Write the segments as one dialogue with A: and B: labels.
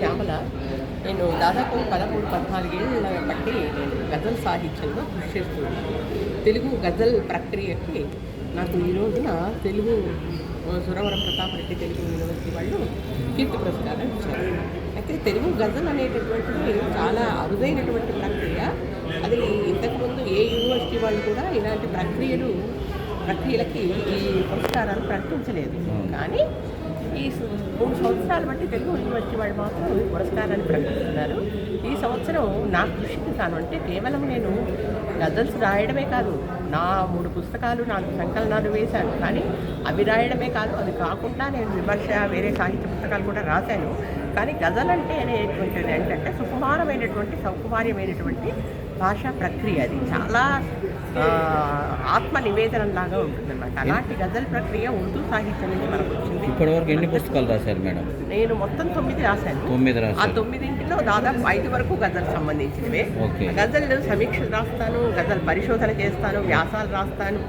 A: శ్యామల. నేను దాదాపు పదమూడు పద్నాలుగేళ్ళ బట్టి నేను గజల్ సాహిత్యంలో కృషి చేస్తున్నాను. తెలుగు గజల్ ప్రక్రియకి నాకు ఈ రోజున తెలుగు సురవరం ప్రతాప్ రెడ్డి తెలుగు యూనివర్సిటీ వాళ్ళు కీర్తి పురస్కారం ఇచ్చారు. అయితే తెలుగు గజల్ అనేటటువంటిది చాలా అరుదైనటువంటి ప్రక్రియ. అది ఇంతకుముందు ఏ యూనివర్సిటీ వాళ్ళు కూడా ఇలాంటి ప్రక్రియలు ప్రక్రియలకి ఈ పురస్కారాలు ప్రకటించలేదు. కానీ ఈ మూడు సంవత్సరాలు బట్టి తెలుగు యూనివర్సిటీ వాళ్ళు మాత్రం ఈ పురస్కారాన్ని ప్రకటిస్తున్నారు. ఈ సంవత్సరం నా కృషికి తాను అంటే కేవలం నేను గజల్స్ రాయడమే కాదు నా మూడు పుస్తకాలు నాలుగు సంకలనాలు వేశాను. కానీ అవి రాయడమే కాదు అది కాకుండా నేను విమర్శ వేరే సాహిత్య పుస్తకాలు కూడా రాశాను. కానీ గజల్ అంటే అనేటువంటిది ఏంటంటే సుకుమారమైనటువంటి సౌకుమార్యమైనటువంటి భాషా ప్రక్రియ అది. చాలా ఆత్మ నివేదనం లాగా ఉంటుందన్నమాట. అలాంటి గజల్ ప్రక్రియ ఉర్దూ సాహిత్యం నుంచి మనకు వచ్చింది
B: ఇప్పటివరకు ఎన్ని పుస్తకాలు రాశారు మేడం?
A: నేను మొత్తం తొమ్మిది రాశాను.
B: తొమ్మిది
A: ఆ తొమ్మిదింటిలో దాదాపు ఐదు వరకు గజల్ సంబంధించినవే.
B: ఓకే.
A: గజల్ సమీక్షలు రాస్తాను గజల్ పరిశోధన చేస్తాను వ్యాసాలు రాస్తాను.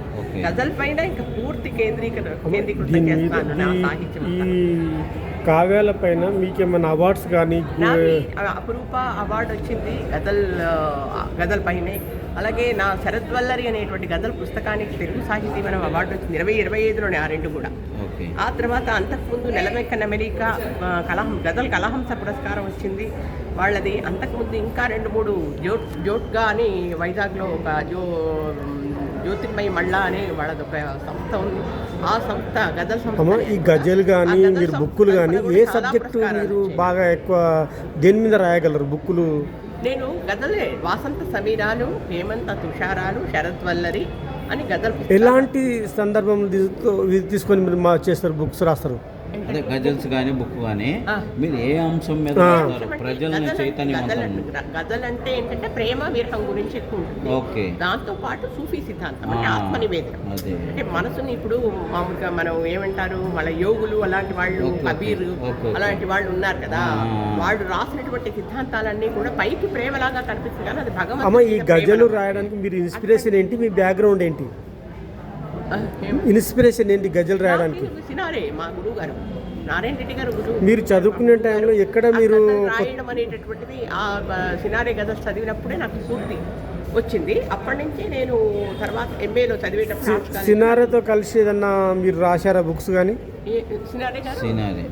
A: గజల్ పైన ఇంకా పూర్తి కేంద్రీకృత కేంద్రీకృతం చేస్తాను నా సాహిత్యం.
C: కావ్యాల పైన మీకేమైనా అవార్డ్స్ కానీ
A: అపురూప అవార్డు వచ్చింది గజల్ గజల్ పైనే. అలాగే నా శరద్ వల్లరి అనేటువంటి గజల్ పుస్తకానికి తెలుగు సాహితీవనం అవార్డు వచ్చింది. ఇరవై ఇరవై ఐదులోనే ఆ రెండు కూడా.
B: ఓకే.
A: ఆ తర్వాత అంతకుముందు నెలమెక్కన్ అమెరికా కలహం గజల్ కలహంస పురస్కారం వచ్చింది. వాళ్ళది అంతకుముందు ఇంకా రెండు మూడు జోట్ జోట్గా అని వైజాగ్లో ఒక జో జ్యోతిర్మయి మళ్ళా అని వాళ్ళది ఒక సంస్థ ఉంది. ఆ సంస్థ గజల్ సంస్థ
C: ఈ గజల్ కానీ మీరు బుక్కులు కానీ ఏ సబ్జెక్టు మీరు. బాగా ఎక్కువ దేని మీద రాయగలరు బుక్కులు?
A: నేను గదలే వాసంత సమీరాలు హేమంత తుషారాలు శరత్ వల్లరి అని గదలు
C: ఎలాంటి సందర్భం తీసుకొని మీరు మా చేస్తారు బుక్స్ రాస్తారు?
B: అదే గజల్స్ కానీ బుక్ కానీ. మీరు ఏ అంశం మీద ప్రజల్ని
A: గజల్
B: చైతన్యవంతం
A: గజల్ అంటే ఏంటంటే ప్రేమ విరహం గురించి ఎక్కువ ఉంటుంది
B: ఓకే
A: దాంతో పాటు సూఫీ సిద్ధాంతం అంటే. ఆత్మ నివేదన అంటే మనసుని ఇప్పుడు మామూలుగా మనం ఏమంటారు మన యోగులు అలాంటి వాళ్ళు. కబీర్. అలాంటి వాళ్ళు ఉన్నారు కదా. వాళ్ళు రాసినటువంటి సిద్ధాంతాలన్నీ కూడా పైకి ప్రేమలాగా కనిపిస్తుంది కానీ అది
C: అమ్మ
A: భగవంతుడి
C: ఈ గజలు
A: ప్రేమ.
C: రాయడానికి మీరు ఇన్స్పిరేషన్ ఏంటి మీ బ్యాక్గ్రౌండ్ ఏంటి? ఇన్స్పిరేషన్ ఏంటి గజల్ రాయడానికి?
A: నాకు సినారే మా గురువు గారు. నారాయణ రెడ్డి గారు గురువు.
C: మీరు చదువుకునే టైంలో ఎక్కడ మీరు
A: రాయడం అనేటటువంటిది ఆ ఆ, సినారే గజల్ చదివినప్పుడే నాకు పూర్తి వచ్చింది. అప్పటి నుంచి నేను తర్వాత ఎంఏలో చదివేటప్పుడు
C: సినారాతో కలిసి ఏదన్నా మీరు రాశారా బుక్స్ కానీ
A: సినారే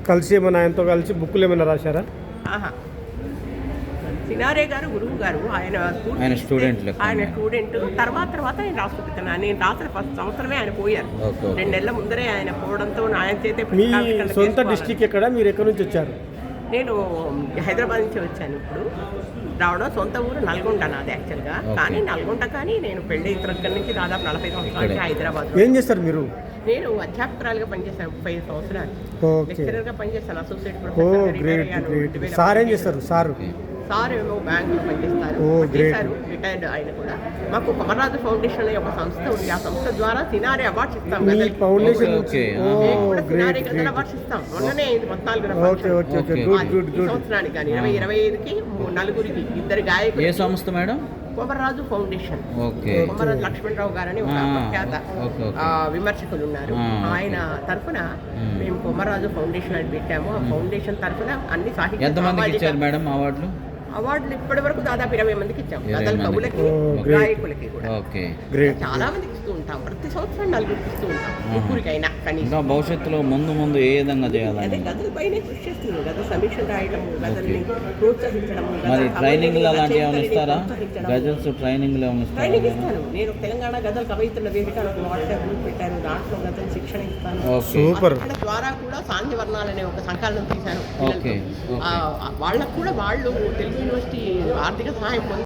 C: కలిసి ఏమైనా ఆయనతో కలిసి బుక్కులు ఏమైనా రాశారా?
A: ఆహా. సినారే గారు గురువు గారు ఆయన
B: ఆయన స్టూడెంట్.
A: ఆయన స్టూడెంట్ తర్వాత తర్వాత ఆయన రాసుకుంటున్నాను నేను రాసిన ఫస్ట్ సంవత్సరమే ఆయన పోయారు. రెండు నెలల ముందరే ఆయన పోవడంతో ఆయన చేతే
C: మీ సొంత. డిస్టిక్ ఎక్కడ? మీరు ఎక్కడి నుంచి వచ్చారు?
A: నేను హైదరాబాద్ నుంచి వచ్చాను ఇప్పుడు. రావడం సొంత ఊరు నల్గొండ నాది యాక్చువల్గా. కానీ నల్గొండ కానీ నేను పెళ్ళి దగ్గర నుంచి దాదాపు నలభై సంవత్సరాలు. హైదరాబాద్
C: ఏం చేస్తారు మీరు?
A: నేను అధ్యాపకురాలుగా పనిచేశాను ముప్పై ఐదు సంవత్సరాలు. లెక్చరర్గా పనిచేస్తాను అసోసియేట్ ప్రొఫెసర్
C: సార్ ఏం చేస్తారు? సారు.
A: సార్ ఏమో బ్యాంకులో పనిచేస్తారు. చేశారు రిటైర్డ్ ఆయన కూడా. మాకు కొమరాజు ఫౌండేషన్ అనే ఒక సంస్థ ఉంది. ఆ సంస్థ ద్వారా సినారే అవార్డ్స్ ఇస్తాం
C: గ్రేట్
A: అవార్డ్స్ ఇస్తాం. మొన్ననే
C: గుడ్
A: సంవత్సరానికి కానీ ఇరవై ఇరవై ఐదుకి నలుగురికి ఇద్దరు
B: ఏ
A: గాయకులు
B: సంస్థ madam?
A: Komaraju foundation.
B: Okay.
A: Komaraju Lakshmanarao గారని ఒక
B: ఆ,
A: ప్రఖ్యాత విమర్శకులు ఉన్నారు. ఆయన తరఫున
B: మ్మ్.
A: కొమరాజు ఫౌండేషన్ అని పెట్టాము. ఆ ఫౌండేషన్ తరఫున అన్ని సాహిత్య
B: ఎంతమందికి ఇచ్చారు మేడం అవార్డులు?
A: అవార్డులు ఇప్పటి వరకు దాదాపు ఇరవై మందికి ఇచ్చాం
B: ఇరవై
A: గజల్
B: మందికి.
A: కవులకి. గాయకులకి కూడా చాలా మందికి ఉంటాం. ప్రతి సంవత్సరం నలుగురికి ఇస్తూ ఉంటాం. ముగ్గురికైనా కనీసం.
B: భవిష్యత్తులో ముందు ముందు ఏ విధంగా
A: అదే
B: చేయాలని
A: గజల్ పైనే కృషి చేస్తున్నాం గజల్ సమీక్ష రాయడం గజల్ని ప్రోత్సహించడం
B: మరి ట్రైనింగ్లు అలాంటివి ఏమైనా
A: రచయితల్ని
B: ఇస్తారా. గజల్స్ ట్రైనింగ్లు ఏమైనా
A: ట్రైనింగ్ ఇస్తాను. నేను తెలంగాణ గజల్ కవయిత్రుల వేదిక ఒక వాట్సాప్ గ్రూప్ పెట్టాను దాంట్లో గజల్ శిక్షణ ఇస్తాను.
C: సూపర్.
A: అక్కడ ద్వారా కూడా సాంధ్య వర్ణాలు అనే ఒక సంకలనం తీశాను
B: ఓకే,
A: వాళ్ళకు కూడా వాళ్ళు తెలుగు యూనివర్సిటీ ఆర్థిక సహాయం పొంది